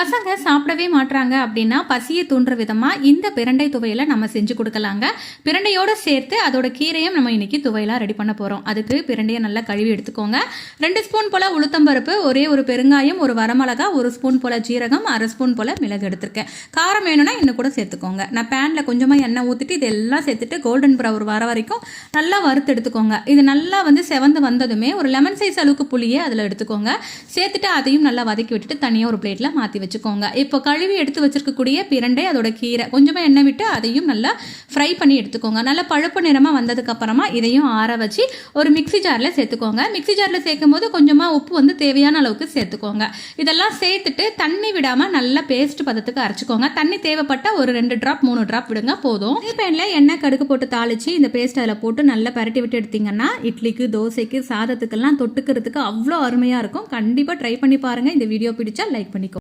பசங்க சாப்பிடவே மாட்றாங்க அப்படின்னா பசியை தூண்டுற விதமாக இந்த பிரண்டை துவையலை நம்ம செஞ்சு கொடுக்கலாங்க. பிரண்டையோடு சேர்த்து அதோட கீரையும் நம்ம இன்னைக்கு துவையலாக ரெடி பண்ண போகிறோம் அதுக்கு பிரண்டையை நல்லா கழுவி எடுத்துக்கோங்க. ரெண்டு ஸ்பூன் போல் உளுத்தம்பருப்பு ஒரே ஒரு பெருங்காயம் ஒரு வரமிளகா ஒரு ஸ்பூன் போல் ஜீரகம் அரை ஸ்பூன் போல் மிளகு எடுத்திருக்கேன். காரம் வேணும்னா இன்னும் கூட சேர்த்துக்கோங்க. நான் பேனில் கொஞ்சமாக எண்ணெய் ஊற்றிட்டு இதெல்லாம் சேர்த்துட்டு கோல்டன் ப்ரௌன் வர வரைக்கும் நல்லா வறுத்து எடுத்துக்கோங்க. இது நல்லா வந்து செவந்து வந்ததுமே ஒரு லெமன் சைஸ் அளவுக்கு புளியை அதில் எடுத்துக்கோங்க. சேர்த்துட்டு அதையும் நல்லா வதக்கி விட்டுட்டு தனியாக ஒரு பிளேட்டில் மாற்றி வச்சுக்கோங்க. இப்போ கழுவி எடுத்து வச்சிருக்கக்கூடிய பிரண்டை அதோட கீரை கொஞ்சமாக எண்ணெய் விட்டு அதையும் நல்லா ஃப்ரை பண்ணி எடுத்துக்கோங்க. நல்லா பழுப்பு நிறமாக வந்ததுக்கு அப்புறமா இதையும் ஆற வச்சு ஒரு மிக்சி ஜாரில் சேர்த்துக்கோங்க. மிக்ஸி ஜாரில் சேர்க்கும் போது கொஞ்சமாக உப்பு வந்து தேவையான அளவுக்கு சேர்த்துக்கோங்க. இதெல்லாம் சேர்த்துட்டு தண்ணி விடாமல் நல்லா பேஸ்ட் பதத்துக்கு அரைச்சிக்கோங்க. தண்ணி தேவைப்பட்ட ஒரு ரெண்டு ட்ராப் மூணு ட்ராப் விடுங்க போதும். இதே பேனில் எண்ணெய் கடுகு போட்டு தாளிச்சு இந்த பேஸ்ட் அதில் போட்டு நல்லா பரட்டி விட்டு எடுத்தீங்கன்னா இட்லிக்கு தோசைக்கு சாதத்துக்கெல்லாம் தொட்டுக்கிறதுக்கு அவ்வளோ அருமையாக இருக்கும். கண்டிப்பாக ட்ரை பண்ணி பாருங்கள் இந்த வீடியோ பிடிச்சா லைக் பண்ணிக்கோ